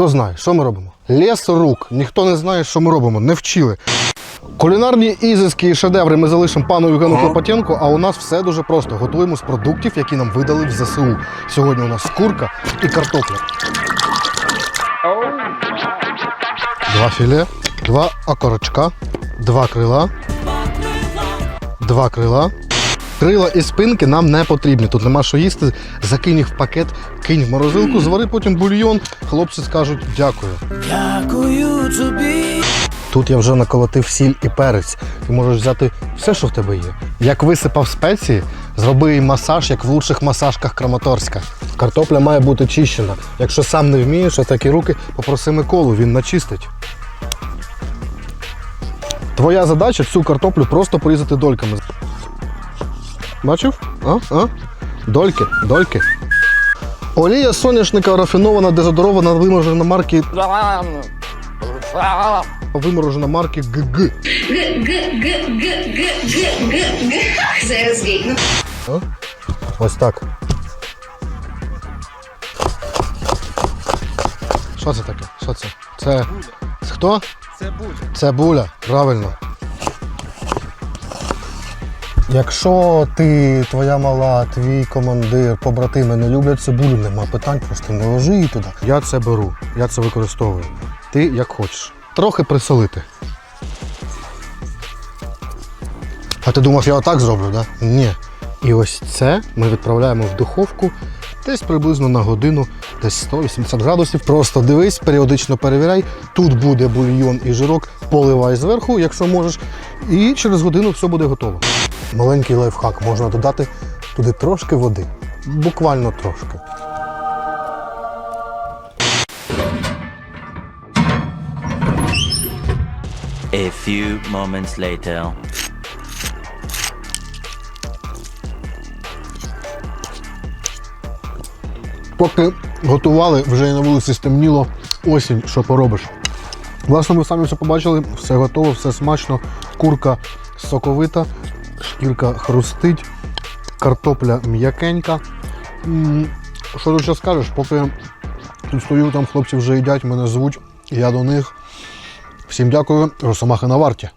Хто знає, що ми робимо? Ліс рук. Ніхто не знає, що ми робимо, не вчили. Кулінарні ізиски і шедеври ми залишимо пану Євгену Клопотенку, а у нас все дуже просто. Готуємо з продуктів, які нам видали в ЗСУ. Сьогодні у нас курка і картопля. Два філе, два окорочка, два крила, два крила. Крила і спинки нам не потрібні. Тут нема що їсти. Закинь їх в пакет, кинь в морозилку, звари потім бульйон. Хлопці скажуть дякую. Дякую тобі. Тут я вже наколотив сіль і перець. Ти можеш взяти все, що в тебе є. Як висипав спеції, зроби їй масаж, як в лучших масажках Краматорська. Картопля має бути чищена. Якщо сам не вмієш, а такі руки, попроси Миколу, він начистить. Твоя задача цю картоплю просто порізати дольками. Бачив? А? А? Дольки, дольки. Олія соняшника рафінована, дезодорована, виморожена марки, виморожена марки ГГ. Зараз вікно. Ось так. Що це таке? Що це? Це. Це хто? Це буде. Цибуля, правильно. Якщо ти, твоя мала, твій командир, побратими не люблять цибулю, нема питань, просто не ложи її туди. Я це беру, я це використовую. Ти як хочеш. Трохи присолити. А ти думав, я отак зроблю, так? Да? Ні. І ось це ми відправляємо в духовку десь приблизно на годину, десь 180 градусів. Просто дивись, періодично перевіряй. Тут буде бульйон і жирок, поливай зверху, якщо можеш. І через годину все буде готово. Маленький лайфхак можна додати туди трошки води. Буквально трошки. A few moments later. Поки готували, вже і на вулиці стемніло осінь, що поробиш. Власне, ви самі все побачили, все готово, все смачно. Курка соковита, шкірка хрустить, картопля м'якенька. Що тут ще скажеш, поки тут стою, там хлопці вже їдять, мене звуть, я до них. Всім дякую, Росомахи на варті.